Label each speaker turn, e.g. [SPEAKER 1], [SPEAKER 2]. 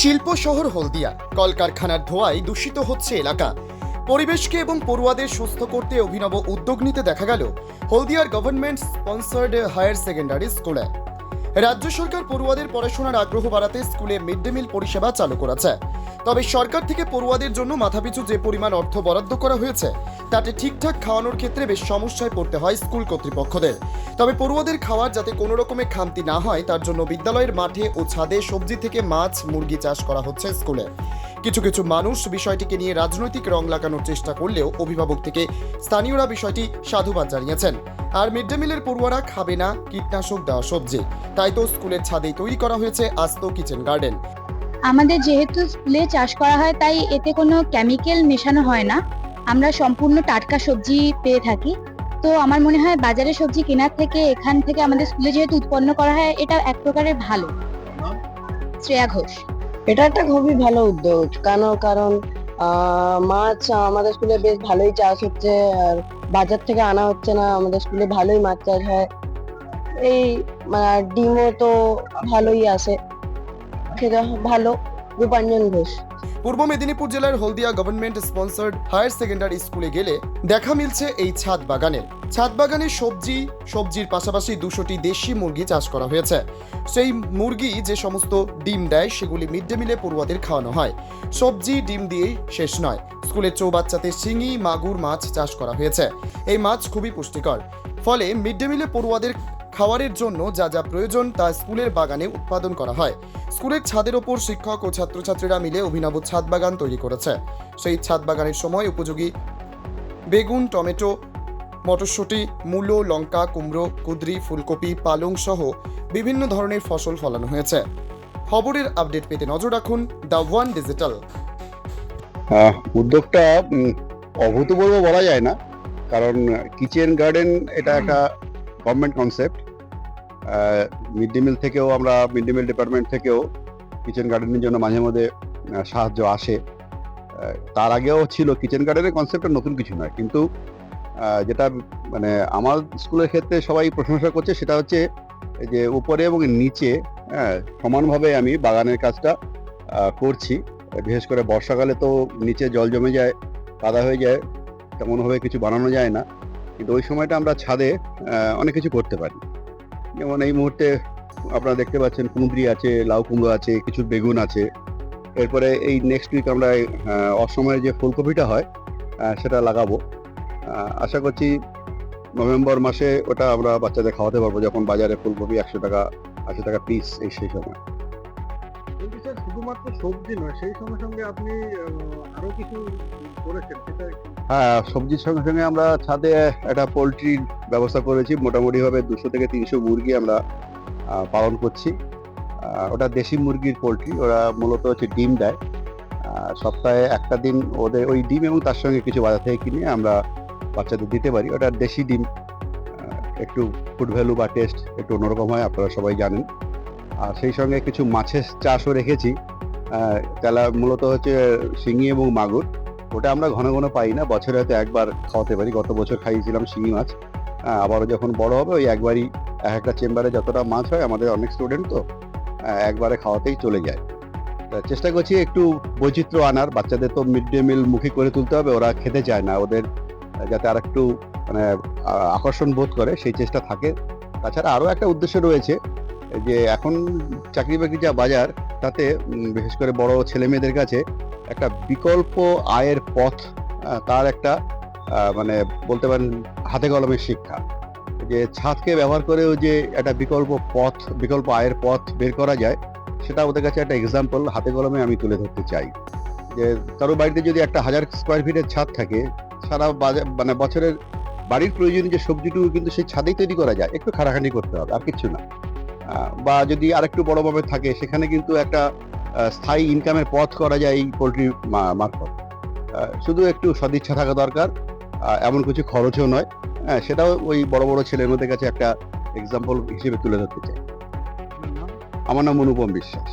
[SPEAKER 1] শিল্প শহর হলদিয়া, কলকারখানার ধোঁয়ায় দূষিত হচ্ছে এলাকা। পরিবেশকে এবং পড়ুয়াদের সুস্থ করতে অভিনব উদ্যোগ নিতে দেখা গেল হলদিয়ার গভর্নমেন্ট স্পন্সার্ড হায়ার সেকেন্ডারি স্কুলে রাজ্য সরকার পড়ুয়াদের পড়াশোনার আগ্রহ বাড়াতে স্কুলে মিড ডে মিল পরিষেবা চালু করেছে। তবে সরকার থেকে পড়ুয়াদের জন্য মাথাপিছু যে পরিমাণ অর্থ বরাদ্দ করা হয়েছে, তাতে ঠিকঠাক খাওয়ানোর ক্ষেত্রে বেশ সমস্যায় পড়তে হয় স্কুল কর্তৃপক্ষদের। তবে পড়ুয়াদের খাওয়ার যাতে কোনো রকমের খামতি না হয়, তার জন্য বিদ্যালয়ের মাঠে ও ছাদে সবজি থেকে মাছ, মুরগি চাষ করা হচ্ছে স্কুলে। কিছু কিছু মানুষ বিষয়টিকে নিয়ে রাজনৈতিক রং লাগানোর চেষ্টা করলেও অভিভাবক থেকে স্থানীয়রা বিষয়টি সাধুবাদ জানিয়েছেন। আর মিড ডে মিলের পড়ুয়ারা খাবে না কীটনাশক দেওয়া সবজি। তাই তো স্কুলের ছাদেই তৈরি করা হয়েছে আস্ত কিচেন গার্ডেন।
[SPEAKER 2] আমাদের যেহেতু স্কুলে চাষ করা হয় তাই এতে কোনো কেমিক্যাল মেশানো হয় না। আমরা সম্পূর্ণ টাটকা সবজি পেয়ে থাকি। তো আমার মনে হয় বাজারে সবজি কেনার থেকে এখান থেকে আমাদের স্কুলে যেহেতু উৎপন্ন করা হয় এটা এক প্রকারের ভালো। শ্রেয়া ঘোষ।
[SPEAKER 3] এটা একটা খুবই ভালো উদ্যোগ। কেন? কারণ মাছ আমাদের স্কুলে বেশ ভালোই চাষ হচ্ছে, আর বাজার থেকে আনা হচ্ছে না, আমাদের স্কুলে ভালোই মাছ চাষ হয়। এই মানে ডিমও তো ভালোই আসে। সেটা ভালো, রূপাঞ্জন ঘোষ।
[SPEAKER 1] পূর্ব মেদিনীপুর জেলার Haldia government sponsored higher secondary স্কুলে গেলে দেখা মিলছে এই ছাদ বাগানে। ছাদ বাগানে সবজি, সবজির পাশাপাশি দুশোটি দেশি মুরগি চাষ করা হয়েছে। সেই মুরগি যে সমস্ত ডিম দেয়, সেগুলি মিড ডে মিলে পড়ুয়াদের খাওয়ানো হয়। সবজি ডিম দিয়েই শেষ নয়। স্কুলের চৌবাচ্চাতে শিঙি, মাগুর মাছ চাষ করা হয়েছে। এই মাছ খুবই পুষ্টিকর। ফলে মিড ডে মিলে পড়ুয়াদের খাওয়ারের জন্য যা যা প্রয়োজন তা স্কুলের বাগানে উৎপাদন করা হয়। স্কুলের ছাদের ওপর শিক্ষক ও ছাত্রছাত্রীরা মিলে অভিনব ছাদ বাগান তৈরি করেছে। সেই ছাদ বাগানের সময় উপযোগী বেগুন টমেটো মটরশুঁটি মূলো লঙ্কা কুমড়ো কুদরি ফুলকপি পালং সহ বিভিন্ন ধরনের ফসল ফলানো হয়েছে। খবরের আপডেট পেতে নজর রাখুন দ্য ওয়ান ডিজিটাল।
[SPEAKER 4] উদ্যোগটা অভূতপূর্ব বলা যায় না। কারণ কিচেন গার্ডেন এটা একটা government concept mid day meal থেকেও আমরা, মিড ডে মিল ডিপার্টমেন্ট থেকেও কিচেন গার্ডেনের জন্য মাঝে মধ্যে সাহায্য আসে। তার আগেও ছিল, কিচেন গার্ডেনের কনসেপ্টটা নতুন কিছু নয়। কিন্তু যেটা মানে আমার স্কুলের ক্ষেত্রে সবাই প্রশংসা করছে, সেটা হচ্ছে যে উপরে এবং নিচে হ্যাঁ সমানভাবে আমি বাগানের কাজটা করছি। বিশেষ করে বর্ষাকালে তো নিচে জল জমে যায়, কাদা হয়ে যায়, তেমনভাবে কিছু বানানো যায় না। কিন্তু ওই সময়টা আমরা ছাদে অনেক কিছু করতে পারি। যেমন এই মুহূর্তে আপনারা দেখতে পাচ্ছেন কুঁদরি আছে, লাউ কুমড়ো আছে, কিছু বেগুন আছে। এরপরে এই নেক্সট উইক আমরা অসময়ের অসময়ে যে ফুলকপিটা হয় সেটা লাগাবো। আশা করছি নভেম্বর মাসে ওটা আমরা বাচ্চাদের খাওয়াতে পারব, যখন বাজারে ফুলকপি একশো টাকা, আশি টাকা পিস এই সেই সময়।
[SPEAKER 5] কিন্তু স্যার শুধুমাত্র সবজি নয়, সেই সঙ্গে সঙ্গে আপনি আরও কিছু করেছেন, সেটা
[SPEAKER 4] হ্যাঁ সবজির সঙ্গে সঙ্গে আমরা ছাদে একটা পোলট্রির ব্যবস্থা করেছি মোটামুটি ভাবে দুশো থেকে তিনশো মুরগি আমরা পালন করছি। ওটা দেশি মুরগির পোলট্রি, ওরা মূলত হচ্ছে ডিম দেয়। সপ্তাহে একটা দিন ওদের ওই ডিম এবং তার সঙ্গে কিছু বাজার থেকে কিনে আমরা বাচ্চাদের দিতে পারি। ওটা দেশি ডিম একটু ফুড ভ্যালু বা টেস্ট একটু অন্যরকম হয়, আপনারা সবাই জানেন। আর সেই সঙ্গে কিছু মাছের চাষও রেখেছি। তাহলে মূলত হচ্ছে শিঙি এবং মাগুর। ওটা আমরা ঘন ঘন পাই না, বছরে হয়তো একবার খাওয়াতে পারি। গত বছর খাইয়েছিলাম শিঙি মাছ। আবারও যখন বড় হবে, ওই একবারই এক একটা চেম্বারে যতটা মাছ হয়, আমাদের অনেক স্টুডেন্ট তো একবারে খাওয়াতেই চলে যায়। চেষ্টা করছি একটু বৈচিত্র্য আনার। বাচ্চাদের তো মিড ডে মিল মুখী করে তুলতে হবে, ওরা খেতে চায় না। ওদের যাতে আর একটু মানে আকর্ষণ বোধ করে, সেই চেষ্টা থাকে। তাছাড়া আরও একটা উদ্দেশ্য রয়েছে যে এখন চাকরি বাকরি যা বাজার, তাতে বিশেষ করে বড় ছেলে মেয়েদের কাছে একটা বিকল্প আয়ের পথ তার একটা মানে বলতে পারেন হাতে কলমের শিক্ষা। যে ছাদকে ব্যবহার করেও যে একটা বিকল্প পথ, বিকল্প আয়ের পথ বের করা যায়, সেটা ওদের কাছে একটা এক্সাম্পল হাতে কলমে আমি তুলে ধরতে চাই। যে কারও বাড়িতে যদি একটা হাজার স্কোয়ার ফিটের ছাদ থাকে, সারা মানে বছরের বাড়ির প্রয়োজনীয় যে সবজিটুকু কিন্তু সেই ছাদেই তৈরি করা যায়, একটু খাটাখাটি করতে হবে, আর কিছু না। বা যদি আরেকটু বড়ভাবে থাকে সেখানে কিন্তু একটা স্থায়ী ইনকামের পথ করা যায় এই পোলট্রি মারফত। শুধু একটু সদিচ্ছা থাকা দরকার এমন কিছু খরচও নয়। হ্যাঁ সেটাও ওই বড় বড় ছেলের মধ্যে কাছে একটা এক্সাম্পল হিসেবে তুলে ধরতে চাই। আমার নাম অনুপম বিশ্বাস।